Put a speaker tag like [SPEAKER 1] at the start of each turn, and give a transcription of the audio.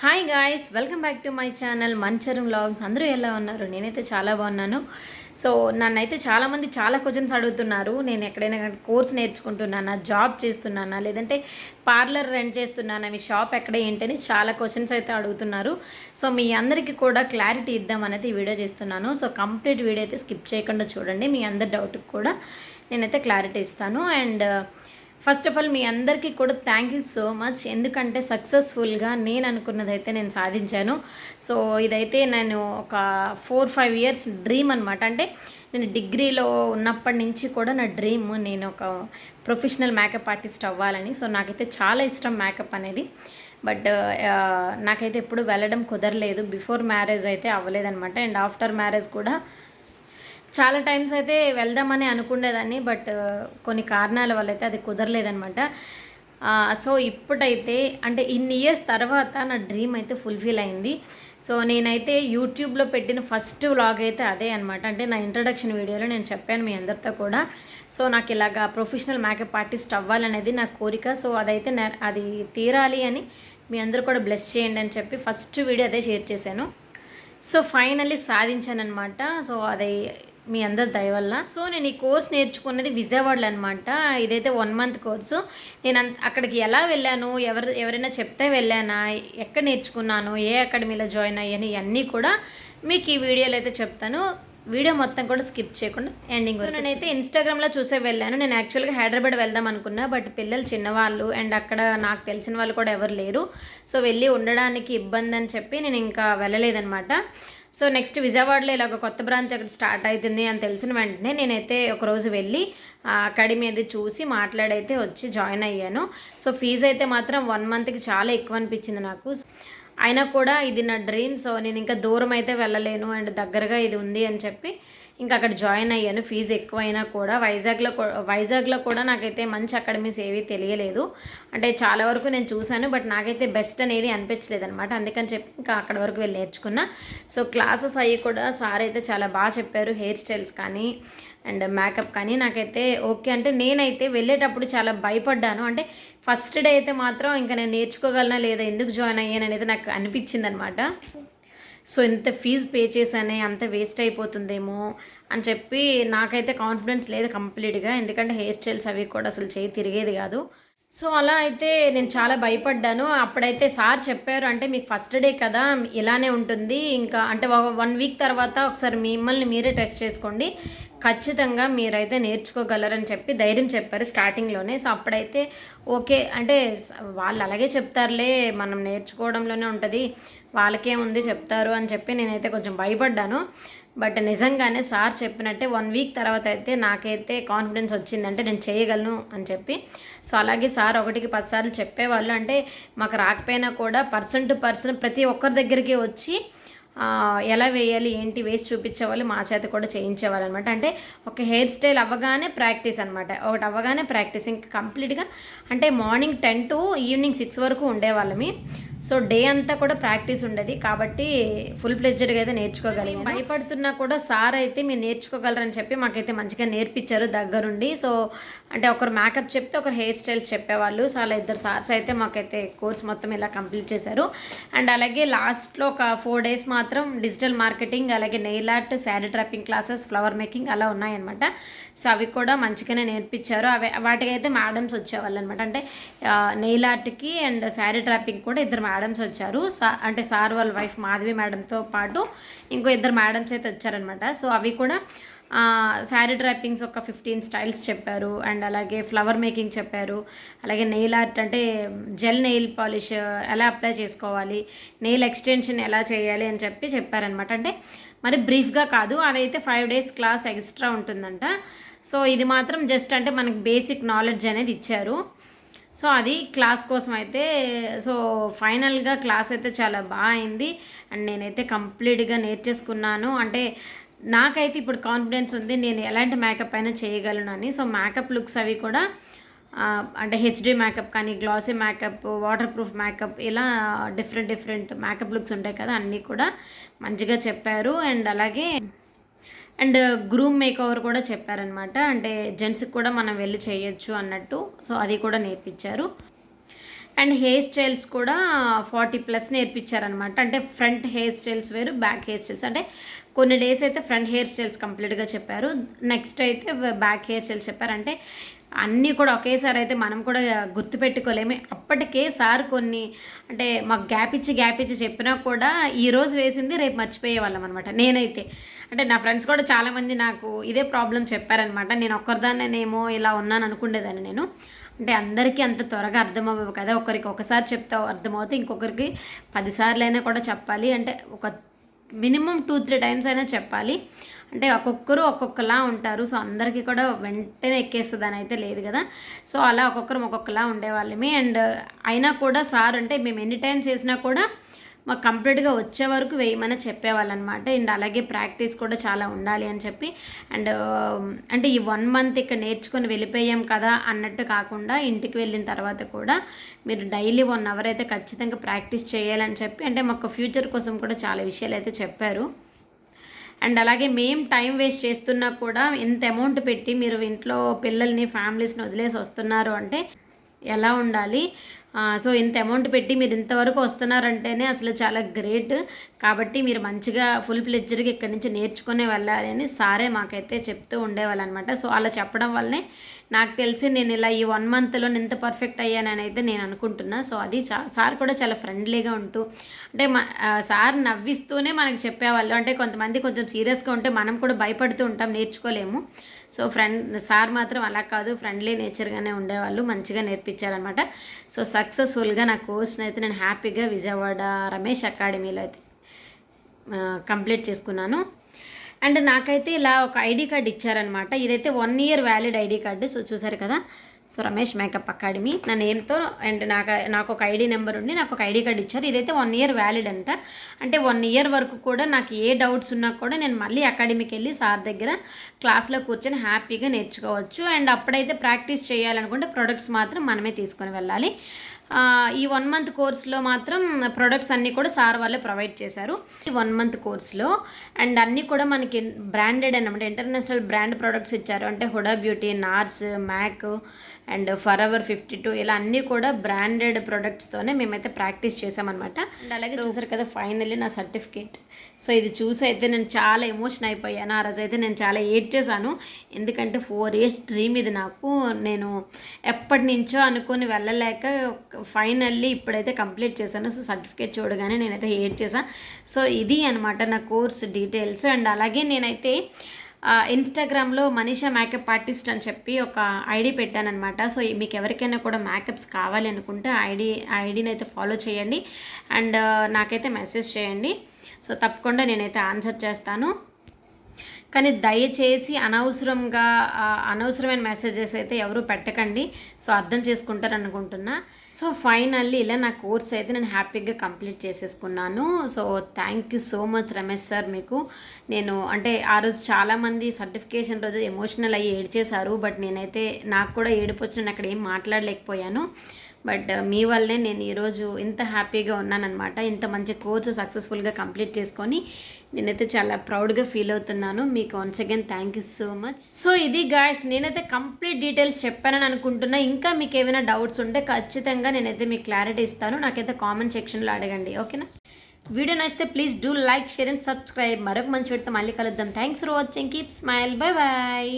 [SPEAKER 1] Hi guys welcome back to my channel మంచరం vlogs అందరూ ఎలా ఉన్నారు? నేనైతే చాలా బాగున్నాను. సో నన్నైతే చాలామంది చాలా క్వశ్చన్స్ అడుగుతున్నారు. నేను ఎక్కడైనా కోర్స్ నేర్చుకుంటున్నానా జాబ్ చేస్తున్నానా లేదంటే పార్లర్ రెంట్ చేస్తున్నానా మీ షాప్ ఎక్కడ ఏంటని చాలా క్వశ్చన్స్ అయితే అడుగుతున్నారు. సో మీ అందరికీ కూడా క్లారిటీ ఇద్దామనేది ఈ వీడియో చేస్తున్నాను. సో కంప్లీట్ వీడియో అయితే స్కిప్ చేయకుండా చూడండి. మీ అందరి డౌట్కి కూడా నేనైతే క్లారిటీ ఇస్తాను. అండ్ ఫస్ట్ ఆఫ్ ఆల్ మీ అందరికీ కూడా థ్యాంక్ యూ సో మచ్ ఎందుకంటే సక్సెస్ఫుల్గా నేను అనుకున్నదైతే నేను సాధించాను. సో ఇదైతే నేను ఒక ఫోర్ ఫైవ్ ఇయర్స్ డ్రీమ్ అనమాట అంటే నేను డిగ్రీలో ఉన్నప్పటి నుంచి కూడా నా డ్రీమ్ నేను ఒక ప్రొఫెషనల్ మేకప్ ఆర్టిస్ట్ అవ్వాలని. సో నాకైతే చాలా ఇష్టం మేకప్ అనేది. బట్ నాకైతే ఎప్పుడు వెళ్ళడం కుదరలేదు. బిఫోర్ మ్యారేజ్ అయితే అవ్వలేదనమాట అండ్ ఆఫ్టర్ మ్యారేజ్ కూడా చాలా టైమ్స్ అయితే వెళ్దామని అనుకునేదాన్ని బట్ కొన్ని కారణాల వల్ల అయితే అది కుదరలేదనమాట సో ఇప్పుడైతే అంటే ఇన్ని ఇయర్స్ తర్వాత నా డ్రీమ్ అయితే ఫుల్ఫిల్ అయింది. సో నేనైతే యూట్యూబ్లో పెట్టిన ఫస్ట్ వ్లాగ్ అయితే అదే అనమాట అంటే నా ఇంట్రడక్షన్ వీడియోలో నేను చెప్పాను మీ అందరితో కూడా. సో నాకు ఇలాగా ప్రొఫెషనల్ మేకప్ ఆర్టిస్ట్ అవ్వాలనేది నా కోరిక. సో అదైతే నె- అది తీరాలి అని మీ అందరూ కూడా బ్లెస్ చేయండి అని చెప్పి ఫస్ట్ వీడియో అదే షేర్ చేశాను. సో ఫైనల్లీ సాధించానమాట సో అది మీ అందరి దయ వల్ల. సో నేను ఈ కోర్స్ నేర్చుకున్నది విజయవాడలో అనమాట ఇదైతే వన్ మంత్ కోర్సు. నేను అంత అక్కడికి ఎలా వెళ్ళాను ఎవరు ఎవరైనా చెప్తే వెళ్ళానా ఎక్కడ నేర్చుకున్నాను ఏ అకాడమీలో జాయిన్ అయ్యాను ఇవన్నీ కూడా మీకు ఈ వీడియోలో అయితే చెప్తాను. వీడియో మొత్తం కూడా స్కిప్ చేయకుండా ఎండింగ్ సో నేనైతే ఇన్స్టాగ్రామ్లో చూసే వెళ్ళాను. నేను యాక్చువల్గా హైదరాబాద్ వెళ్దాం అనుకున్నా బట్ పిల్లలు చిన్నవాళ్ళు అండ్ అక్కడ నాకు తెలిసిన వాళ్ళు కూడా ఎవరు లేరు. సో వెళ్ళి ఉండడానికి ఇబ్బంది అని చెప్పి నేను ఇంకా వెళ్ళలేదనమాట సో నెక్స్ట్ విజయవాడలో ఇలాగ కొత్త బ్రాంచ్ అక్కడ స్టార్ట్ అవుతుంది అని తెలిసిన వెంటనే నేనైతే ఒకరోజు వెళ్ళి అకాడమీ అది చూసి మాట్లాడైతే వచ్చి జాయిన్ అయ్యాను. సో ఫీజు అయితే మాత్రం వన్ మంత్కి చాలా ఎక్కువ అనిపించింది నాకు. అయినా కూడా ఇది నా డ్రీమ్. సో నేను ఇంకా దూరం అయితే వెళ్ళలేను అండ్ దగ్గరగా ఇది ఉంది అని చెప్పి ఇంకా అక్కడ జాయిన్ అయ్యాను. ఫీజు ఎక్కువైనా కూడా. వైజాగ్లో వైజాగ్లో కూడా నాకైతే మంచి అకాడమీస్ ఏవి తెలియలేదు. అంటే చాలా వరకు నేను చూశాను బట్ నాకైతే బెస్ట్ అనేది అనిపించలేదు అనమాట అందుకని చెప్పి ఇంకా అక్కడ వరకు వెళ్ళి నేర్చుకున్నా. సో క్లాసెస్ అయ్యి కూడా సార్ అయితే చాలా బాగా చెప్పారు. హెయిర్ స్టైల్స్ కానీ అండ్ మేకప్ కానీ నాకైతే ఓకే. అంటే నేనైతే వెళ్ళేటప్పుడు చాలా భయపడ్డాను. అంటే ఫస్ట్ డే అయితే మాత్రం ఇంకా నేను నేర్చుకోగలనా లేదా ఎందుకు జాయిన్ అయ్యాను అనేది నాకు అనిపించింది అనమాట సో ఇంత ఫీజు పే చేశానే అంత వేస్ట్ అయిపోతుందేమో అని చెప్పి నాకైతే కాన్ఫిడెన్స్ లేదు కంప్లీట్గా. ఎందుకంటే హెయిర్ స్టైల్స్ అవి కూడా అసలు చేయి తిరిగేది కాదు. సో అలా అయితే నేను చాలా భయపడ్డాను. అప్పుడైతే సార్ చెప్పారు అంటే మీకు ఫస్ట్ డే కదా ఇలానే ఉంటుంది. ఇంకా అంటే వన్ వీక్ తర్వాత ఒకసారి మిమ్మల్ని మీరే టెస్ట్ చేసుకోండి. ఖచ్చితంగా మీరైతే నేర్చుకోగలరని చెప్పి ధైర్యం చెప్పారు స్టార్టింగ్లోనే. సో అప్పుడైతే ఓకే అంటే వాళ్ళు అలాగే చెప్తారులే మనం నేర్చుకోవడంలోనే ఉంటుంది. వాళ్ళకేముంది చెప్తారు అని చెప్పి నేనైతే కొంచెం భయపడ్డాను. బట్ నిజంగానే సార్ చెప్పినట్టే వన్ వీక్ తర్వాత అయితే నాకైతే కాన్ఫిడెన్స్ వచ్చిందంటే నేను చేయగలను అని చెప్పి. సో అలాగే సార్ ఒకటికి పదిసార్లు చెప్పేవాళ్ళు. అంటే మాకు రాకపోయినా కూడా పర్సన్ టు పర్సన్ ప్రతి ఒక్కరి దగ్గరికి వచ్చి ఎలా వేయాలి ఏంటి వేసి చూపించేవాళ్ళు మా చేత కూడా చేయించేవాళ్ళు అనమాట అంటే ఒక హెయిర్ స్టైల్ అవ్వగానే ప్రాక్టీస్ అనమాట ఒకటి అవ్వగానే ప్రాక్టీస్ ఇంకా కంప్లీట్గా అంటే morning ten to evening six వరకు ఉండేవాళ్ళమి. సో డే అంతా కూడా ప్రాక్టీస్ ఉండేది. కాబట్టి ఫుల్ ప్లెజ్డ్గా అయితే నేర్చుకోగలిగాను. భయపడుతున్నా కూడా సార్ అయితే మీరు నేర్చుకోగలరని చెప్పి మాకైతే మంచిగా నేర్పించారు దగ్గరుండి. సో అంటే ఒకరు మేకప్ చెప్తే ఒకరు హెయిర్ స్టైల్స్ చెప్పేవాళ్ళు. సో అలా ఇద్దరు సార్స్ అయితే మాకైతే కోర్స్ మొత్తం ఇలా కంప్లీట్ చేశారు. అండ్ అలాగే లాస్ట్లో ఒక ఫోర్ డేస్ మాత్రం డిజిటల్ మార్కెటింగ్ అలాగే nail art sari draping classes flower making అలా ఉన్నాయన్నమాట. సో అవి కూడా మంచిగానే నేర్పించారు. అవి వాటికైతే మేడమ్స్ వచ్చేవాళ్ళు అనమాట అంటే నెయిల్ ఆర్ట్కి అండ్ శారీ ట్రాపింగ్ కూడా ఇద్దరు మేడమ్స్ వచ్చారు. సా అంటే సార్ వాళ్ళ వైఫ్ మాధవి మేడంతో పాటు ఇంకో ఇద్దరు మేడమ్స్ అయితే వచ్చారనమాట సో అవి కూడా శారీ డ్రాపింగ్స్ ఒక ఫిఫ్టీన్ స్టైల్స్ చెప్పారు. అండ్ అలాగే ఫ్లవర్ మేకింగ్ చెప్పారు. అలాగే నెయిల్ ఆర్ట్ అంటే జెల్ నెయిల్ పాలిష్ ఎలా అప్లై చేసుకోవాలి నెయిల్ ఎక్స్టెన్షన్ ఎలా చేయాలి అని చెప్పి చెప్పారనమాట అంటే మరి బ్రీఫ్గా కాదు అదైతే ఫైవ్ డేస్ క్లాస్ ఎక్స్ట్రా ఉంటుందంట. సో ఇది మాత్రం జస్ట్ అంటే మనకు బేసిక్ నాలెడ్జ్ అనేది ఇచ్చారు. సో అది క్లాస్ కోసం అయితే సో ఫైనల్గా క్లాస్ అయితే చాలా బాగా అయింది. అండ్ నేనైతే కంప్లీట్గా నేర్చేసుకున్నాను. అంటే నాకైతే ఇప్పుడు కాన్ఫిడెన్స్ ఉంది నేను ఎలాంటి మేకప్ అయినా చేయగలను అని. సో మేకప్ లుక్స్ అవి కూడా అంటే హెచ్డి మేకప్ కానీ glossy makeup water proof makeup ఇలా డిఫరెంట్ డిఫరెంట్ మేకప్ లుక్స్ ఉంటాయి కదా అన్నీ కూడా మంచిగా చెప్పారు. అండ్ అలాగే అండ్ గ్రూమ్ మేక్ ఓవర్ కూడా చెప్పారనమాట. అంటే జెంట్స్కి కూడా మనం వెళ్ళి చేయొచ్చు అన్నట్టు. సో అది కూడా నేర్పించారు. అండ్ హెయిర్ స్టైల్స్ కూడా ఫార్టీ ప్లస్ నేర్పించారనమాట. అంటే ఫ్రంట్ హెయిర్ స్టైల్స్ వేరు బ్యాక్ హెయిర్ స్టైల్స్. అంటే కొన్ని డేస్ అయితే ఫ్రంట్ హెయిర్ స్టైల్స్ కంప్లీట్గా చెప్పారు. నెక్స్ట్ అయితే బ్యాక్ హెయిర్ స్టైల్స్ చెప్పారంటే అన్నీ కూడా ఒకేసారి అయితే మనం కూడా గుర్తుపెట్టుకోలేము. అప్పటికే సార్ కొన్ని అంటే మాకు గ్యాప్ ఇచ్చి గ్యాప్ ఇచ్చి చెప్పినా కూడా ఈరోజు వేసింది రేపు మర్చిపోయే వాళ్ళం అనమాట నేనైతే. అంటే నా ఫ్రెండ్స్ కూడా చాలామంది నాకు ఇదే ప్రాబ్లం చెప్పారనమాట నేను ఒక్కరిదాన్నేమో ఇలా ఉన్నాను అనుకునేదాన్ని నేను. అంటే అందరికీ అంత త్వరగా అర్థమవ్వవు కదా. ఒకరికి ఒకసారి చెప్తావు అర్థమవుతే ఇంకొకరికి పదిసార్లు అయినా కూడా చెప్పాలి. అంటే ఒక మినిమం టూ త్రీ టైమ్స్ అయినా చెప్పాలి. అంటే ఒక్కొక్కరు ఒక్కొక్కలా ఉంటారు. సో అందరికీ కూడా వెంటనే ఎక్కేస్తుంది అని అయితే లేదు కదా. సో అలా ఒక్కొక్కరు ఒక్కొక్కలా ఉండేవాళ్ళమే. అండ్ అయినా కూడా సార్ అంటే మేము ఎన్ని టైమ్స్ చేసినా కూడా మాకు కంప్లీట్గా వచ్చే వరకు వేయమని చెప్పేవాళ్ళు అనమాట అండ్ అలాగే ప్రాక్టీస్ కూడా చాలా ఉండాలి అని చెప్పి. అండ్ అంటే ఈ వన్ మంత్ ఇక్కడ నేర్చుకొని వెళ్ళిపోయాం కదా అన్నట్టు కాకుండా ఇంటికి వెళ్ళిన తర్వాత కూడా మీరు డైలీ వన్ అవర్ అయితే ఖచ్చితంగా ప్రాక్టీస్ చేయాలని చెప్పి అంటే మాకు ఫ్యూచర్ కోసం కూడా చాలా విషయాలు అయితే చెప్పారు. అండ్ అలాగే మేము టైం వేస్ట్ చేస్తున్నా కూడా ఇంత అమౌంట్ పెట్టి మీరు ఇంట్లో పిల్లల్ని ఫ్యామిలీస్ని వదిలేసి వస్తున్నారు అంటే ఎలా ఉండాలి? సో ఇంత అమౌంట్ పెట్టి మీరు ఇంతవరకు వస్తున్నారంటేనే అసలు చాలా గ్రేట్ కాబట్టి మీరు మంచిగా ఫుల్ ప్లెడ్జర్గా ఇక్కడి నుంచి నేర్చుకునే వెళ్ళాలి అని సారే మాకైతే చెప్తూ ఉండేవాళ్ళు అనమాట సో అలా చెప్పడం వల్లనే నాకు తెలిసి నేను ఇలా ఈ వన్ మంత్లో ఇంత పర్ఫెక్ట్ అయ్యానని అయితే నేను అనుకుంటున్నా. సో అది చా సార్ కూడా చాలా ఫ్రెండ్లీగా ఉంటూ అంటే మా సార్ నవ్విస్తూనే మనకు చెప్పేవాళ్ళు. అంటే కొంతమంది కొంచెం సీరియస్గా ఉంటే మనం కూడా భయపడుతూ ఉంటాం నేర్చుకోలేము. సో ఫ్రెండ్ సార్ మాత్రం అలా కాదు ఫ్రెండ్లీ నేచర్గానే ఉండేవాళ్ళు మంచిగా నేర్పించారనమాట సో సక్సెస్ఫుల్గా నా కోర్స్ని అయితే నేను హ్యాపీగా విజయవాడ రమేష్ అకాడమీలో అయితే కంప్లీట్ చేసుకున్నాను. అండ్ నాకైతే ఇలా ఒక ఐడి కార్డ్ ఇచ్చారనమాట ఇదైతే one year valid ID card so చూసారు కదా. సో రమేష్ మేకప్ అకాడమీ నా నేమ్తో అండ్ నాకు నాకు ఒక ఐడి నెంబర్ ఉండి నాకు ఒక ఐడి కార్డ్ ఇచ్చారు. ఇదైతే వన్ ఇయర్ వ్యాలిడ్ అంట. అంటే వన్ ఇయర్ వరకు కూడా నాకు ఏ డౌట్స్ ఉన్నా కూడా నేను మళ్ళీ అకాడమీకి వెళ్ళి సార్ దగ్గర క్లాస్లో కూర్చొని హ్యాపీగా నేర్చుకోవచ్చు. అండ్ అప్పుడైతే ప్రాక్టీస్ చేయాలనుకుంటే ప్రొడక్ట్స్ మాత్రం మనమే తీసుకొని వెళ్ళాలి. ఈ వన్ మంత్ కోర్స్లో మాత్రం ప్రొడక్ట్స్ అన్నీ కూడా సార్ వాళ్ళే ప్రొవైడ్ చేశారు. ఈ వన్ మంత్ కోర్స్లో అండ్ అన్నీ కూడా మనకి బ్రాండెడ్ అనమాట ఇంటర్నేషనల్ బ్రాండ్ ప్రొడక్ట్స్ ఇచ్చారు. అంటే Huda beauty Nars MAC and Forever fifty two ఇలా అన్నీ కూడా బ్రాండెడ్ ప్రొడక్ట్స్తోనే మేమైతే ప్రాక్టీస్ చేసామన్నమాట. అండ్ అలాగే చూసారు కదా ఫైనల్లీ నా సర్టిఫికేట్ సో ఇది చూసి అయితే నేను చాలా ఎమోషన్ అయిపోయాను. ఆ రోజు అయితే నేను చాలా ఏడ్ చేశాను ఎందుకంటే ఫోర్ ఇయర్స్ డ్రీమ్ ఇది నాకు. నేను ఎప్పటి నుంచో అనుకుని వెళ్ళలేక ఫైనల్లీ ఇప్పుడైతే కంప్లీట్ చేశాను. సో సర్టిఫికేట్ చూడగానే నేనైతే ఏడ్ చేశాను సో ఇది అనమాట నా కోర్స్ డీటెయిల్స్ అండ్ అలాగే నేనైతే ఇన్స్టాగ్రామ్లో మనీషా మేకప్ ఆర్టిస్ట్ అని చెప్పి ఒక ఐడి పెట్టానమాట సో మీకు ఎవరికైనా కూడా మేకప్స్ కావాలి అనుకుంటే ఐడి ఆ ఐడిని అయితే ఫాలో చేయండి. అండ్ నాకైతే మెసేజ్ చేయండి. సో తప్పకుండా నేనైతే ఆన్సర్ చేస్తాను. కానీ దయచేసి అనవసరంగా అనవసరమైన మెసేజెస్ అయితే ఎవరు పెట్టకండి. సో అర్థం చేసుకుంటారు అనుకుంటున్నా సో ఫైనల్లీ ఇలా నా కోర్స్ అయితే నేను హ్యాపీగా కంప్లీట్ చేసేసుకున్నాను. So thank you so much Ramesh sir మీకు. నేను అంటే ఆ రోజు చాలామంది సర్టిఫికేషన్ రోజు ఎమోషనల్ అయ్యి ఏడ్చేశారు. బట్ నేనైతే నాకు కూడా ఏడుపు అక్కడ ఏం మాట్లాడలేకపోయాను. బట్ uh, మీ వల్లే నేను ఈరోజు ఇంత హ్యాపీగా ఉన్నానన్నమాట. ఇంత మంచి కోర్స్ సక్సెస్ఫుల్గా కంప్లీట్ చేసుకొని నేనైతే చాలా ప్రౌడ్గా ఫీల్ అవుతున్నాను. మీకు once again thank you so much so ఇది గాయస్ నేనైతే కంప్లీట్ డీటెయిల్స్ చెప్పానని అనుకుంటున్నా. ఇంకా మీకు ఏమైనా డౌట్స్ ఉంటే ఖచ్చితంగా నేనైతే మీకు క్లారిటీ ఇస్తాను. నాకైతే కామెంట్ సెక్షన్లో అడగండి. ఓకేనా వీడియో నచ్చితే please do like share and subscribe మరొక మంచి పెడితే మళ్ళీ కలుద్దాం. Thanks for watching keep smile bye bye